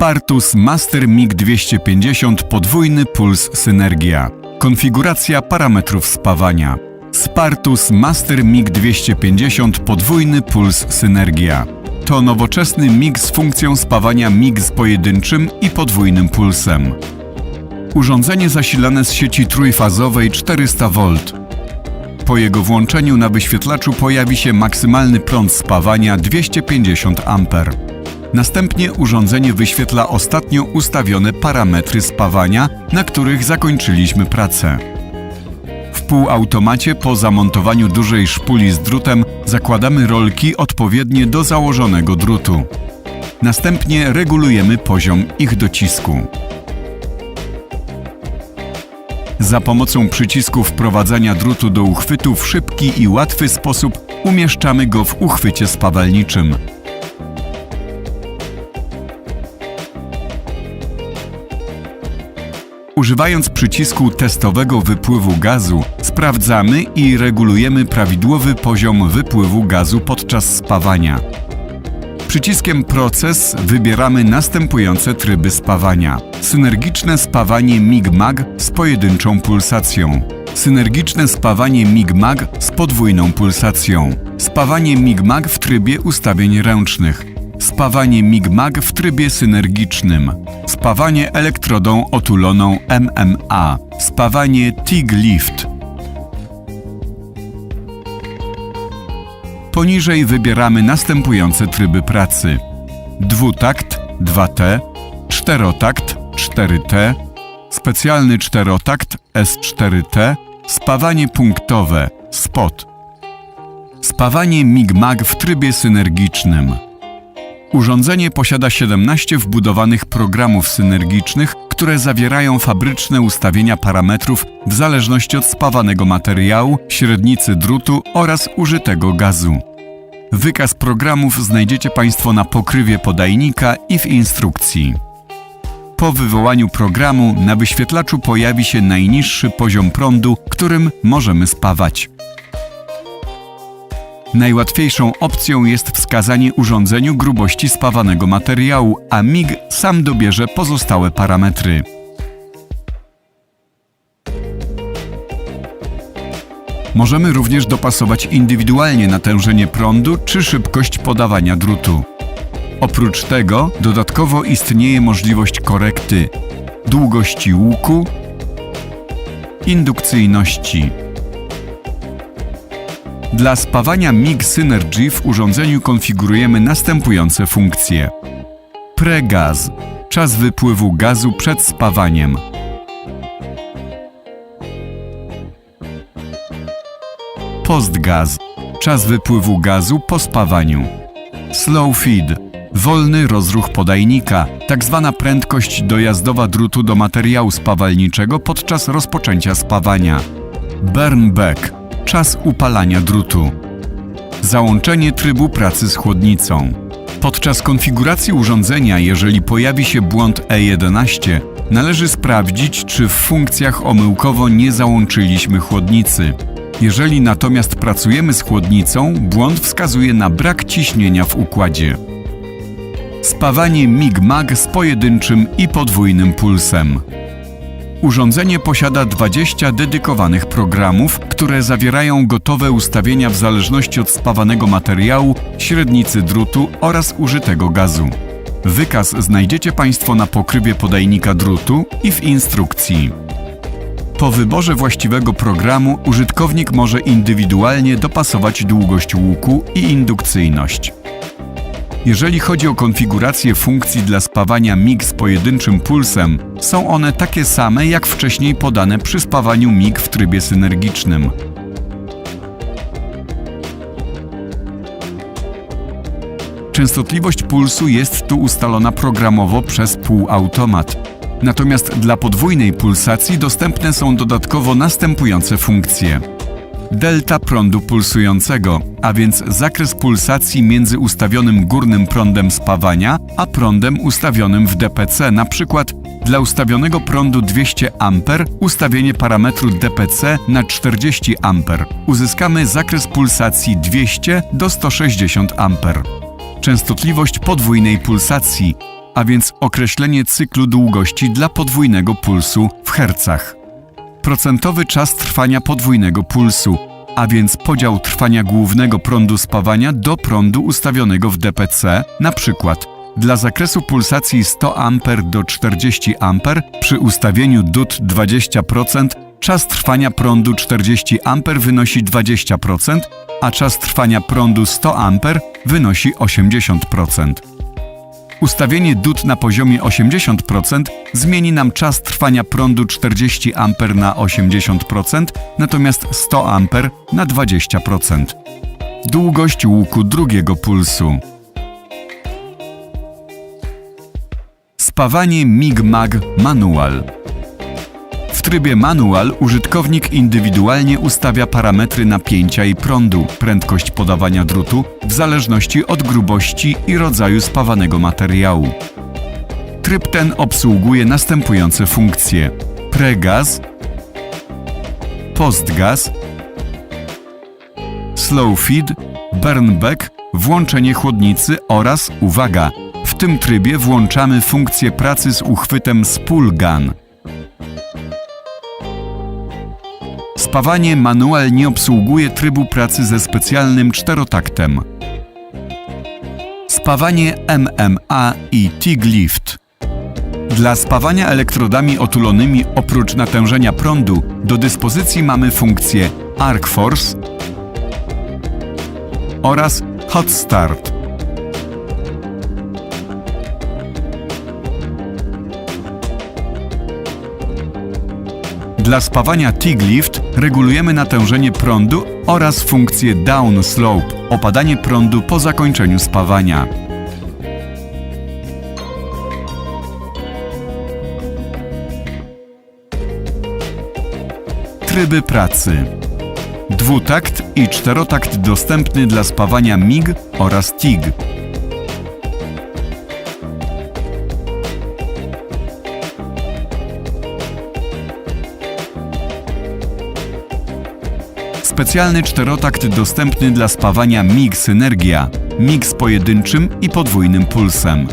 Spartus Master MIG 250 podwójny puls synergia. Konfiguracja parametrów spawania. Spartus Master MIG 250 podwójny puls synergia. To nowoczesny MIG z funkcją spawania MIG z pojedynczym i podwójnym pulsem. Urządzenie zasilane z sieci trójfazowej 400V. Po jego włączeniu na wyświetlaczu pojawi się maksymalny prąd spawania 250 A. Następnie urządzenie wyświetla ostatnio ustawione parametry spawania, na których zakończyliśmy pracę. W półautomacie po zamontowaniu dużej szpuli z drutem zakładamy rolki odpowiednie do założonego drutu. Następnie regulujemy poziom ich docisku. Za pomocą przycisku wprowadzania drutu do uchwytu w szybki i łatwy sposób umieszczamy go w uchwycie spawalniczym. Używając przycisku testowego wypływu gazu, sprawdzamy i regulujemy prawidłowy poziom wypływu gazu podczas spawania. Przyciskiem Proces wybieramy następujące tryby spawania. Synergiczne spawanie MIG-MAG z pojedynczą pulsacją. Synergiczne spawanie MIG-MAG z podwójną pulsacją. Spawanie MIG-MAG w trybie ustawień ręcznych. Spawanie MIG-MAG w trybie synergicznym. Spawanie elektrodą otuloną MMA. Spawanie TIG-LIFT. Poniżej wybieramy następujące tryby pracy: dwutakt 2T, czterotakt 4T, specjalny czterotakt S4T, spawanie punktowe SPOT. Spawanie MIG-MAG w trybie synergicznym. Urządzenie posiada 17 wbudowanych programów synergicznych, które zawierają fabryczne ustawienia parametrów w zależności od spawanego materiału, średnicy drutu oraz użytego gazu. Wykaz programów znajdziecie Państwo na pokrywie podajnika i w instrukcji. Po wywołaniu programu na wyświetlaczu pojawi się najniższy poziom prądu, którym możemy spawać. Najłatwiejszą opcją jest wskazanie urządzeniu grubości spawanego materiału, a MIG sam dobierze pozostałe parametry. Możemy również dopasować indywidualnie natężenie prądu czy szybkość podawania drutu. Oprócz tego dodatkowo istnieje możliwość korekty długości łuku, indukcyjności. Dla spawania MIG Synergy w urządzeniu konfigurujemy następujące funkcje. Pregaz czas wypływu gazu przed spawaniem. Postgaz czas wypływu gazu po spawaniu. Slow feed wolny rozruch podajnika, tak zwana prędkość dojazdowa drutu do materiału spawalniczego podczas rozpoczęcia spawania. Burn back czas upalania drutu. Załączenie trybu pracy z chłodnicą. Podczas konfiguracji urządzenia, jeżeli pojawi się błąd E11, należy sprawdzić, czy w funkcjach omyłkowo nie załączyliśmy chłodnicy. Jeżeli natomiast pracujemy z chłodnicą, błąd wskazuje na brak ciśnienia w układzie. Spawanie MIG-MAG z pojedynczym i podwójnym pulsem. Urządzenie posiada 20 dedykowanych programów, które zawierają gotowe ustawienia w zależności od spawanego materiału, średnicy drutu oraz użytego gazu. Wykaz znajdziecie Państwo na pokrywie podajnika drutu i w instrukcji. Po wyborze właściwego programu użytkownik może indywidualnie dopasować długość łuku i indukcyjność. Jeżeli chodzi o konfigurację funkcji dla spawania MIG z pojedynczym pulsem, są one takie same jak wcześniej podane przy spawaniu MIG w trybie synergicznym. Częstotliwość pulsu jest tu ustalona programowo przez półautomat. Natomiast dla podwójnej pulsacji dostępne są dodatkowo następujące funkcje. Delta prądu pulsującego, a więc zakres pulsacji między ustawionym górnym prądem spawania a prądem ustawionym w DPC, na przykład dla ustawionego prądu 200 A ustawienie parametru DPC na 40 A. Uzyskamy zakres pulsacji 200 do 160 A. Częstotliwość podwójnej pulsacji, a więc określenie cyklu długości dla podwójnego pulsu w hercach. Procentowy czas trwania podwójnego pulsu, a więc podział trwania głównego prądu spawania do prądu ustawionego w DPC, na przykład dla zakresu pulsacji 100 A do 40 A przy ustawieniu DUT 20% czas trwania prądu 40 A wynosi 20%, a czas trwania prądu 100 A wynosi 80%. Ustawienie DUT na poziomie 80% zmieni nam czas trwania prądu 40 A na 80%, natomiast 100 A na 20%. Długość łuku drugiego pulsu. Spawanie MIG-MAG Manual. W trybie manual użytkownik indywidualnie ustawia parametry napięcia i prądu, prędkość podawania drutu w zależności od grubości i rodzaju spawanego materiału. Tryb ten obsługuje następujące funkcje: pregaz, postgaz, slow feed, burn back, włączenie chłodnicy oraz, uwaga, w tym trybie włączamy funkcję pracy z uchwytem spool gun. Spawanie manual nie obsługuje trybu pracy ze specjalnym czterotaktem. Spawanie MMA i TIG lift. Dla spawania elektrodami otulonymi oprócz natężenia prądu do dyspozycji mamy funkcję Arc Force oraz Hot Start. Dla spawania TIG lift regulujemy natężenie prądu oraz funkcję down slope, opadanie prądu po zakończeniu spawania. Tryby pracy. Dwutakt i czterotakt dostępny dla spawania MIG oraz TIG. Specjalny czterotakt dostępny dla spawania MIG Synergia, MIG z pojedynczym i podwójnym pulsem.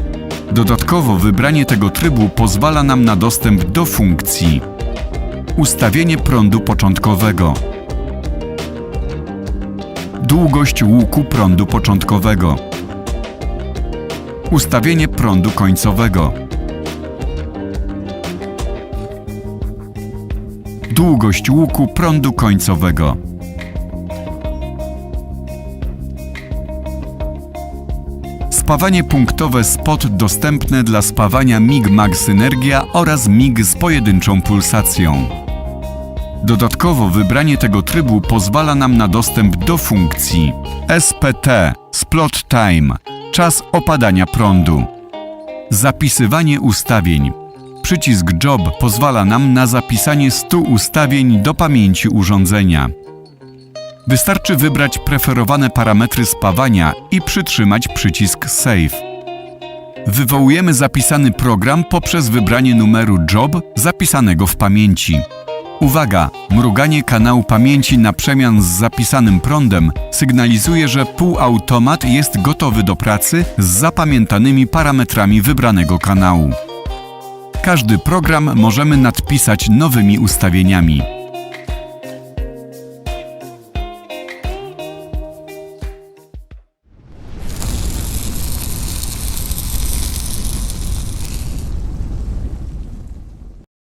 Dodatkowo wybranie tego trybu pozwala nam na dostęp do funkcji. Ustawienie prądu początkowego. Długość łuku prądu początkowego. Ustawienie prądu końcowego. Długość łuku prądu końcowego Spawanie punktowe spot dostępne dla spawania MIG-MAG Synergia oraz MIG z pojedynczą pulsacją. Dodatkowo wybranie tego trybu pozwala nam na dostęp do funkcji SPT Splot Time czas opadania prądu. Zapisywanie ustawień. Przycisk Job pozwala nam na zapisanie 100 ustawień do pamięci urządzenia. Wystarczy wybrać preferowane parametry spawania i przytrzymać przycisk Save. Wywołujemy zapisany program poprzez wybranie numeru Job zapisanego w pamięci. Uwaga! Mruganie kanału pamięci na przemian z zapisanym prądem sygnalizuje, że półautomat jest gotowy do pracy z zapamiętanymi parametrami wybranego kanału. Każdy program możemy nadpisać nowymi ustawieniami.